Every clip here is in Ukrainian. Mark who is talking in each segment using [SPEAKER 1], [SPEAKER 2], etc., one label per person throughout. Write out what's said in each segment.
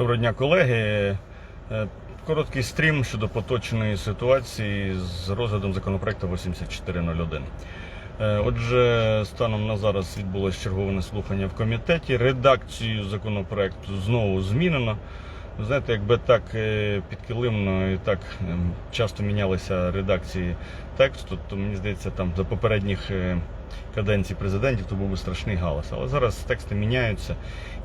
[SPEAKER 1] Доброго дня, колеги. Е, Короткий стрім щодо поточної ситуації з розглядом законопроекту 8401. Е, Отже, станом на зараз відбулось чергове слухання в комітеті. Редакцію законопроекту знову змінено. Знаєте, якби так е, підкилимно і так е, часто мінялися редакції тексту, то мені здається, там за попередніх каденцій президентів то був би страшний галас. Але зараз тексти міняються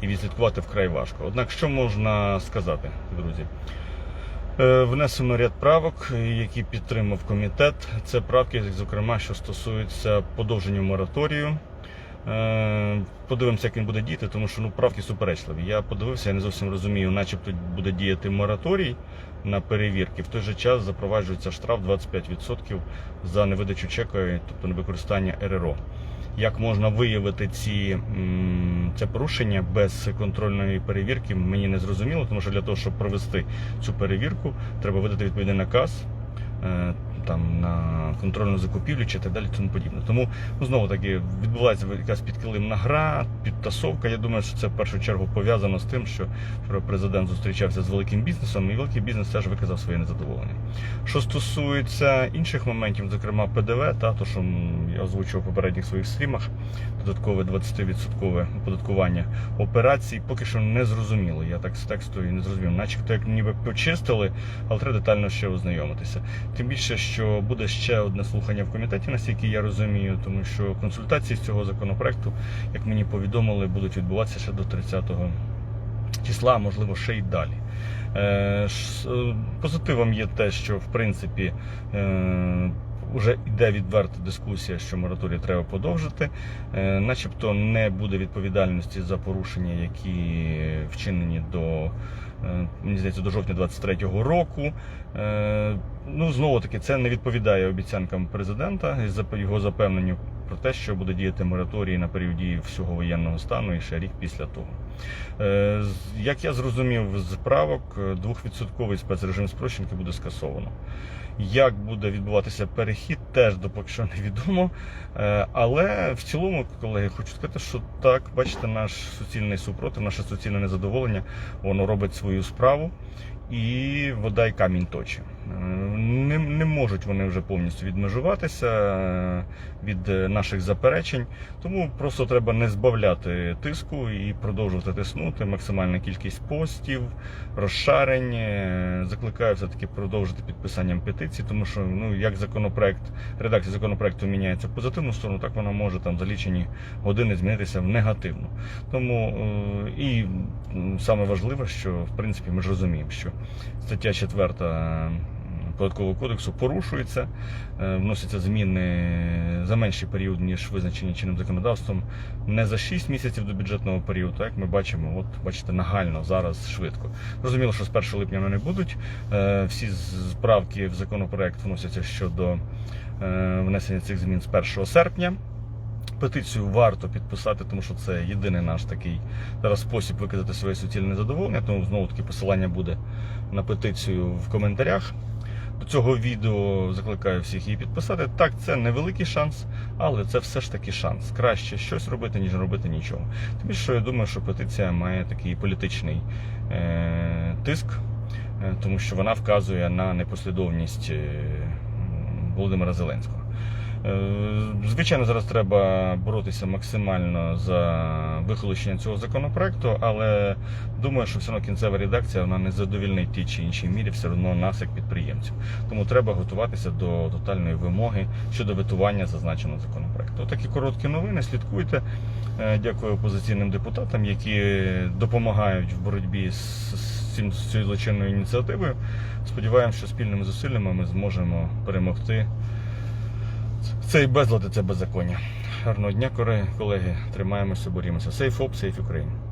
[SPEAKER 1] і відслідкувати вкрай важко. Однак, що можна сказати, друзі? Е, Внесено ряд правок, які підтримав комітет. Це правки, зокрема, що стосуються подовження мораторію. Е, Подивимося, як він буде діяти, тому що ну, правки суперечливі. Я подивився, я не зовсім розумію, начебто буде діяти мораторій на перевірки. В той же час запроваджується штраф 25% за невидачу чека, тобто невикористання РРО. Як можна виявити ці, це порушення без контрольної перевірки, мені не зрозуміло, тому що для того, щоб провести цю перевірку, треба видати відповідний наказ е, там на контрольну закупівлю чи так далі, тому подібне. Тому ну, знову таки відбувається якась підкилимна гра, підтасовка. Я думаю, що це в першу чергу пов'язано з тим, що президент зустрічався з великим бізнесом, і великий бізнес теж виказав своє незадоволення. Що стосується інших моментів, зокрема ПДВ, та то що я озвучував в попередніх своїх стрімах, додаткове 20% оподаткування операцій, поки що не зрозуміло. Я так з тексту і не зрозумів, начебто як ніби почистили, але треба детально ще ознайомитися. Тим більше, що буде ще одне слухання в комітеті, наскільки я розумію, тому що консультації з цього законопроекту, як мені повідомили, будуть відбуватися ще до 30 числа, а можливо ще й далі. Е, е, Позитивом є те, що в принципі вже йде відверта дискусія, що мораторій треба подовжити. Е, Начебто не буде відповідальності за порушення, які вчинені до. е, Мені здається, до жовтня 23-го року. Е, Ну, знову таки, це не відповідає обіцянкам президента і його запевненню про те, що буде діяти мораторій на період дії всього воєнного стану і ще рік після того. Е, Як я зрозумів з правок, е, двохвідсотковий спецрежим спрощенки буде скасовано. Як буде відбуватися перехід, теж допоки що невідомо. Е, Але в цілому, колеги, хочу сказати, що так, бачите, наш суцільний супротив, наше суцільне незадоволення, воно робить свою справу. І вода й камінь точить. Е, Не, не можуть вони вже повністю відмежуватися е, від е, наших заперечень, тому просто треба не збавляти тиску і продовжувати тиснути. Максимальна кількість постів, розшарень. Е, Закликаю все-таки продовжити підписанням петицій, тому що ну як законопроект, редакція законопроекту міняється в позитивну сторону, так вона може там за лічені години змінитися в негативну. Тому е, і саме важливе, що в принципі ми ж розуміємо, що стаття 4 Податкового кодексу порушується, е, вносяться зміни за менший період, ніж визначені чинним законодавством, не за 6 місяців до бюджетного періоду, як ми бачимо, от бачите, нагально зараз швидко. Зрозуміло, що з 1 липня вони будуть. Е, Всі з- правки в законопроект вносяться щодо е, внесення цих змін з 1 серпня. Петицію варто підписати, тому що це єдиний наш такий зараз спосіб виказати своє суцільне задоволення. Тому знову таки посилання буде на петицію в коментарях. До цього відео закликаю всіх її підписати. Так, це невеликий шанс, але це все ж таки шанс. Краще щось робити, ніж робити нічого. Тим більше, я думаю, що петиція має такий політичний е- тиск, е, тому що вона вказує на непослідовність е, Володимира Зеленського. Е, Звичайно, зараз треба боротися максимально за вихолощення цього законопроекту, але думаю, що все одно кінцева редакція вона не задовільнить тій чи іншій мірі все одно нас як підприємців. Тому треба готуватися до тотальної вимоги щодо ветування зазначеного законопроекту. Такі короткі новини. Слідкуйте. Е, Дякую опозиційним депутатам, які допомагають в боротьбі з цим з цією злочинною ініціативою. Сподіваємося, що спільними зусиллями ми зможемо перемогти безлад і це беззаконня. Гарного дня, колеги. Тримаємося, борімося. Сейф оп, сейф Ukraine.